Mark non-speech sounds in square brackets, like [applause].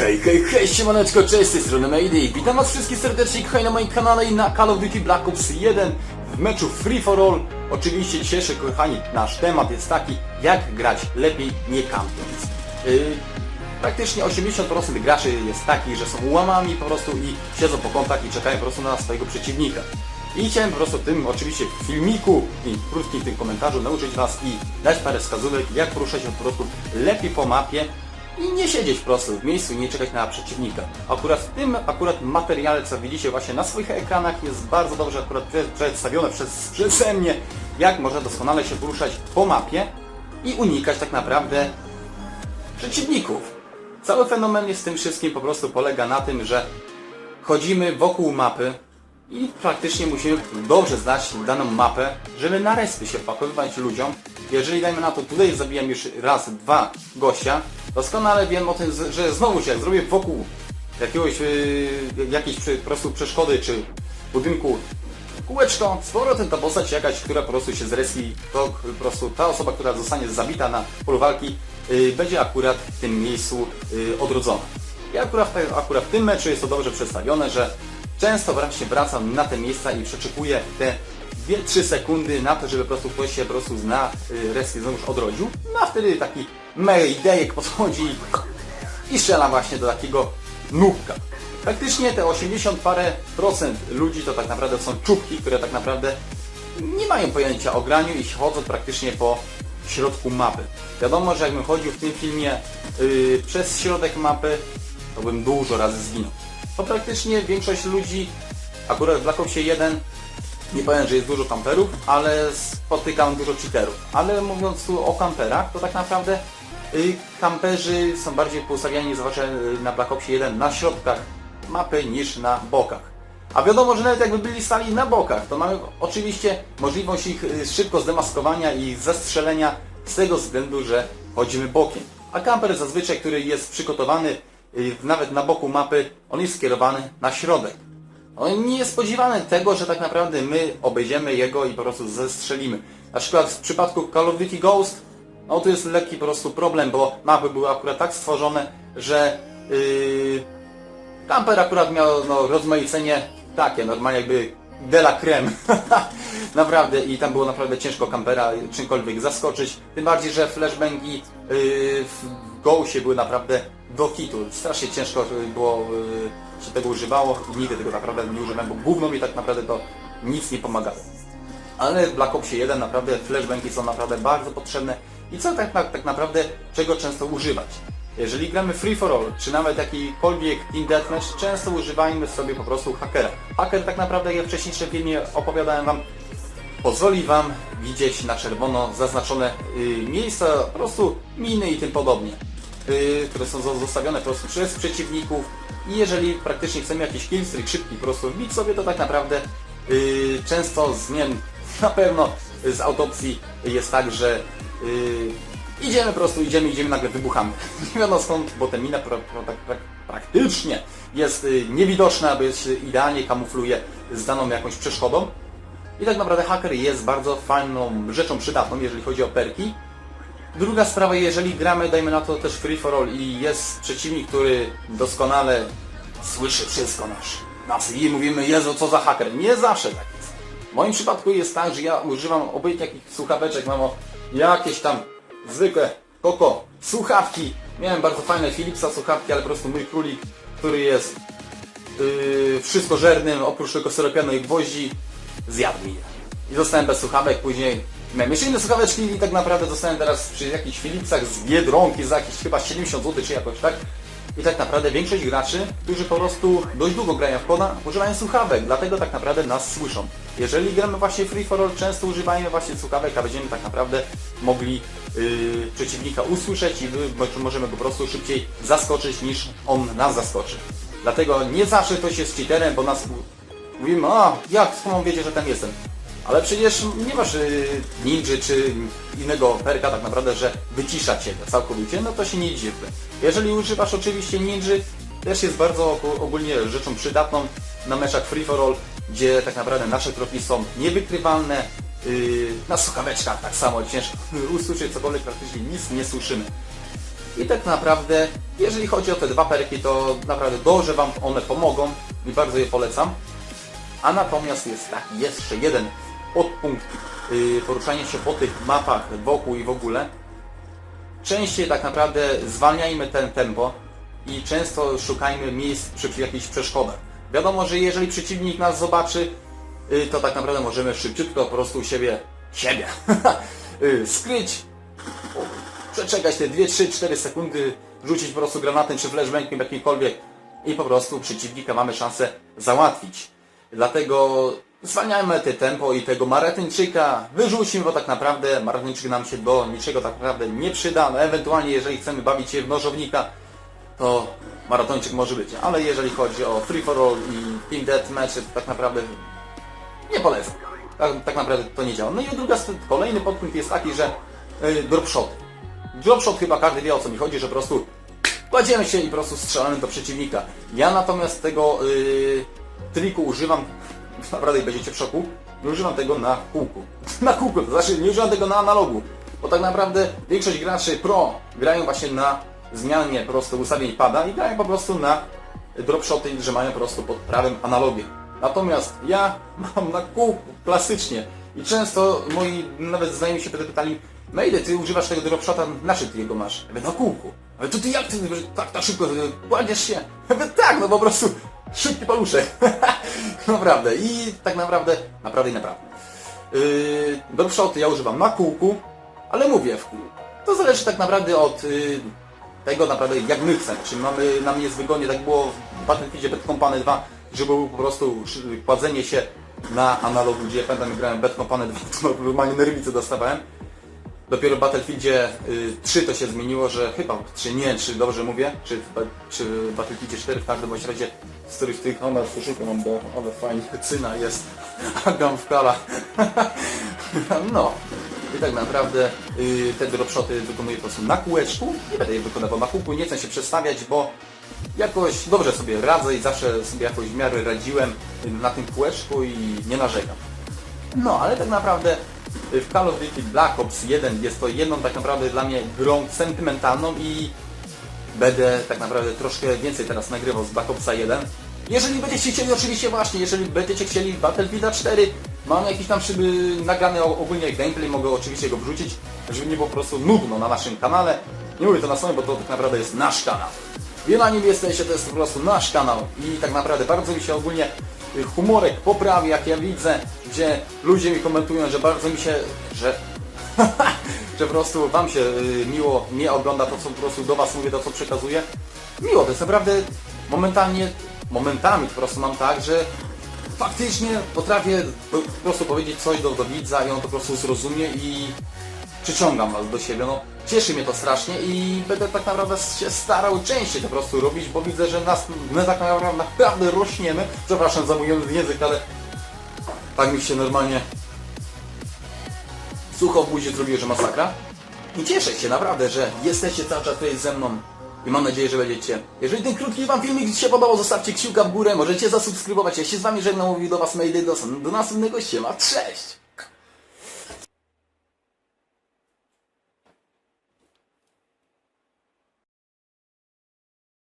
Hej, hej, hej, siemaneczko, cześć, z tej strony Mayday. Witam was wszystkich serdecznie, kochani, na moim kanale i na Call of Duty Black Ops 1 w meczu Free for All. Oczywiście dzisiejszy, kochani, nasz temat jest taki, jak grać lepiej nie kampiąc. Yy, praktycznie 80% graczy jest takich, że są łamami po prostu i siedzą po kątach i czekają po prostu na swojego przeciwnika. I chciałem po prostu w tym oczywiście filmiku i krótkim tym komentarzu nauczyć was i dać parę wskazówek, jak poruszać się po prostu lepiej po mapie, i nie siedzieć po prostu w miejscu i nie czekać na przeciwnika. Akurat w tym akurat materiale, co widzicie właśnie na swoich ekranach, jest bardzo dobrze akurat przedstawione przez, przeze mnie, jak można doskonale się poruszać po mapie i unikać tak naprawdę przeciwników. Cały fenomen z tym wszystkim po prostu polega na tym, że chodzimy wokół mapy i praktycznie musimy dobrze znać daną mapę, żeby na respy się pakowywać ludziom. Jeżeli dajmy na to, tutaj zabijam już raz, dwa gościa, doskonale wiem o tym, że znowu się jak zrobię wokół jakiegoś, yy, jakiejś po prostu przeszkody czy budynku kółeczko, z powrotem ta postać jakaś, która po prostu się zrespi, to po prostu ta osoba, która zostanie zabita na polu walki, będzie akurat w tym miejscu yy, odrodzona. I akurat, akurat w tym meczu jest to dobrze przedstawione, że często właśnie wracam na te miejsca i przeczekuję te 2-3 sekundy na to, żeby po prostu ktoś się po prostu na y, respie znowuż odrodził. No a wtedy taki Maydayek podchodzi i strzela właśnie do takiego nóbka. Praktycznie te 80 parę procent ludzi to tak naprawdę są czubki, które tak naprawdę nie mają pojęcia o graniu i chodzą praktycznie po środku mapy. Wiadomo, że jakbym chodził w tym filmie yy, przez środek mapy, to bym dużo razy zginął. To praktycznie większość ludzi, akurat w Black Opsie 1, nie powiem, że jest dużo kamperów, ale spotykam dużo cheaterów. Ale mówiąc tu o kamperach, to tak naprawdę y, kamperzy są bardziej poustawiani, zwłaszcza y, na Black Opsie 1, na środkach mapy niż na bokach. A wiadomo, że nawet jakby byli stali na bokach, to mamy oczywiście możliwość ich y, szybko zdemaskowania i zastrzelenia z tego względu, że chodzimy bokiem. A kamper zazwyczaj, który jest przygotowany y, nawet na boku mapy, on jest skierowany na środek. On nie jest spodziewany tego, że tak naprawdę my obejdziemy jego i po prostu zestrzelimy. Na przykład w przypadku Call of Duty Ghost, no to jest lekki po prostu problem, bo mapy były akurat tak stworzone, że yy, Camper akurat miał no, rozmaicenie takie, normalnie jakby de la creme. [laughs] naprawdę i tam było naprawdę ciężko kampera czymkolwiek zaskoczyć. Tym bardziej, że flashbangi yy, w Ghoście były naprawdę do kitu. Strasznie ciężko było yy, się tego używało i nigdy tego naprawdę nie używałem, bo gówno mi tak naprawdę to nic nie pomagało. Ale w Black Opsie 1 naprawdę flashbangi są naprawdę bardzo potrzebne i co tak, tak, tak naprawdę czego często używać. Jeżeli gramy free for all, czy nawet jakikolwiek team deathmatch, często używajmy sobie po prostu hakera. Haker tak naprawdę, jak w wcześniejszym filmie opowiadałem Wam, pozwoli Wam widzieć na czerwono zaznaczone y, miejsca, po prostu miny i tym podobnie, y, które są zo- zostawione po prostu przez przeciwników i jeżeli praktycznie chcemy jakiś killstreak szybki po prostu wbić sobie, to tak naprawdę y, często z, na pewno z autopsji jest tak, że y, idziemy po prostu, idziemy, idziemy, nagle wybuchamy. [laughs] Nie wiadomo skąd, bo ta mina pra, pra, pra, pra, praktycznie jest y, niewidoczna, bo jest, się idealnie kamufluje z daną jakąś przeszkodą. I tak naprawdę haker jest bardzo fajną rzeczą przydatną, jeżeli chodzi o perki. Druga sprawa, jeżeli gramy, dajmy na to też free for all i jest przeciwnik, który doskonale słyszy wszystko nasz, nas i mówimy, Jezu, co za haker. Nie zawsze tak jest. W moim przypadku jest tak, że ja używam obojętnie jakich słuchaweczek, mam o jakieś tam zwykłe koko słuchawki. Miałem bardzo fajne Philipsa słuchawki, ale po prostu mój królik, który jest yy, wszystkożernym, oprócz tylko syropianu i gwoździ, zjadł mi je. I zostałem bez słuchawek, później miałem jeszcze inne słuchaweczki i tak naprawdę zostałem teraz przy jakichś Philipsach z Biedronki za jakieś chyba 70 zł czy jakoś tak. I tak naprawdę większość graczy, którzy po prostu dość długo grają w koda, używają słuchawek, dlatego tak naprawdę nas słyszą. Jeżeli gramy właśnie free for all, często używajmy właśnie słuchawek, a będziemy tak naprawdę mogli yy, przeciwnika usłyszeć i możemy go po prostu szybciej zaskoczyć niż on nas zaskoczy. Dlatego nie zawsze ktoś jest cheaterem, bo nas Mówimy, a jak, skąd wiedzieć, że tam jestem? Ale przecież nie masz y, ninja czy innego perka tak naprawdę, że wycisza Cię całkowicie, no to się nie dziwię. Jeżeli używasz oczywiście ninja, też jest bardzo ogó- ogólnie rzeczą przydatną na meczach free for all, gdzie tak naprawdę nasze kroki są niewykrywalne, yy, na słuchaweczkach tak samo ciężko usłyszeć cokolwiek, praktycznie nic nie słyszymy. I tak naprawdę, jeżeli chodzi o te dwa perki, to naprawdę dobrze Wam one pomogą i bardzo je polecam. A natomiast jest taki jeszcze jeden podpunkt yy, poruszanie się po tych mapach wokół i w ogóle. Częściej tak naprawdę zwalniajmy ten tempo i często szukajmy miejsc przy jakichś przeszkodach. Wiadomo, że jeżeli przeciwnik nas zobaczy, yy, to tak naprawdę możemy szybciutko po prostu siebie, siebie, yy, [laughs] skryć, przeczekać te 2, 3, 4 sekundy, rzucić po prostu granatem czy flashbangiem jakimkolwiek i po prostu przeciwnika mamy szansę załatwić. Dlatego zwalniajmy te tempo i tego Maratyńczyka wyrzucimy, bo tak naprawdę Maratyńczyk nam się do niczego tak naprawdę nie przyda. No ewentualnie jeżeli chcemy bawić się w nożownika, to Maratończyk może być. Ale jeżeli chodzi o free for all i team deathmatch, to tak naprawdę nie polecam. Tak, tak naprawdę to nie działa. No i druga, kolejny podpunkt jest taki, że yy, dropshot. Dropshot chyba każdy wie o co mi chodzi, że po prostu kładziemy się i po prostu strzelamy do przeciwnika. Ja natomiast tego yy, triku używam, [laughs] naprawdę będziecie w szoku, nie używam tego na kółku. [laughs] Na kółku, to znaczy nie używam tego na analogu. Bo tak naprawdę większość graczy pro grają właśnie na zmianie po prostu ustawień pada i grają po prostu na dropshoty, że mają po prostu pod prawym analogię. Natomiast ja mam na kółku klasycznie i często moi nawet znajomi się pytali Mejdy, ty używasz tego dropshota, na czym ty jego masz? Ja mówię, na kółku. Ale to ty jak ty tak, tak szybko kładziesz się? Ja mówię, tak, no po prostu szybki paluszek. [laughs] naprawdę. I tak naprawdę, naprawdę i naprawdę. Yy, dropshoty ja używam na kółku, ale mówię, w, to zależy tak naprawdę od yy, tego naprawdę jak my chcemy. Czy mamy, nam jest wygodnie, tak było w Battlefieldzie Bad Company 2, że było po prostu kładzenie się na analogu, gdzie ja pamiętam, grałem Bad Company 2, to normalnie nerwice dostawałem. Dopiero w Battlefieldzie y, 3 to się zmieniło, że chyba, czy nie, czy dobrze mówię, czy, w czy w Battlefieldzie 4 w każdym razie z których tych, ona słyszykę mam, bo ale fajnie, cyna jest, [laughs] agam w kala. [laughs] no. I tak naprawdę y, te dropshoty wykonuję po prostu na kółeczku. Nie będę je wykonywał na kółku, nie chcę się przestawiać, bo jakoś dobrze sobie radzę i zawsze sobie jakoś w miarę radziłem na tym kółeczku i nie narzekam. No, ale tak naprawdę y, w Call of Duty Black Ops 1 jest to jedną tak naprawdę dla mnie grą sentymentalną i będę tak naprawdę troszkę więcej teraz nagrywał z Black Opsa 1. Jeżeli będziecie chcieli, oczywiście właśnie, jeżeli będziecie chcieli Battlefielda 4, mam jakiś tam szyby nagrany ogólnie gameplay, mogę oczywiście go wrzucić, żeby nie było po prostu nudno na naszym kanale. Nie mówię to na swoim, bo to tak naprawdę jest nasz kanał. Wy na nim jesteście, to jest po prostu nasz kanał i tak naprawdę bardzo mi się ogólnie y, humorek poprawia, jak ja widzę, gdzie ludzie mi komentują, że bardzo mi się, że [laughs] że po prostu Wam się y, miło nie ogląda to, co po prostu do Was mówię, to, co przekazuję. Miło, to jest naprawdę momentalnie, momentami po prostu mam tak, że faktycznie potrafię po, po prostu powiedzieć coś do, do widza i on to po prostu zrozumie i przyciągam Was do siebie. No, cieszy mnie to strasznie i będę tak naprawdę się starał częściej to po prostu robić, bo widzę, że nas, my tak naprawdę, naprawdę rośniemy. Przepraszam za mój język, ale tak mi się normalnie sucho w buzi zrobiło, że masakra. I cieszę się naprawdę, że jesteście cały czas tutaj ze mną i mam nadzieję, że będziecie. Jeżeli ten krótki Wam filmik się podobał, zostawcie kciuka w górę, możecie zasubskrybować. Ja się z Wami żegnam, mówił do Was Mayday, do, do następnego ściema. Cześć!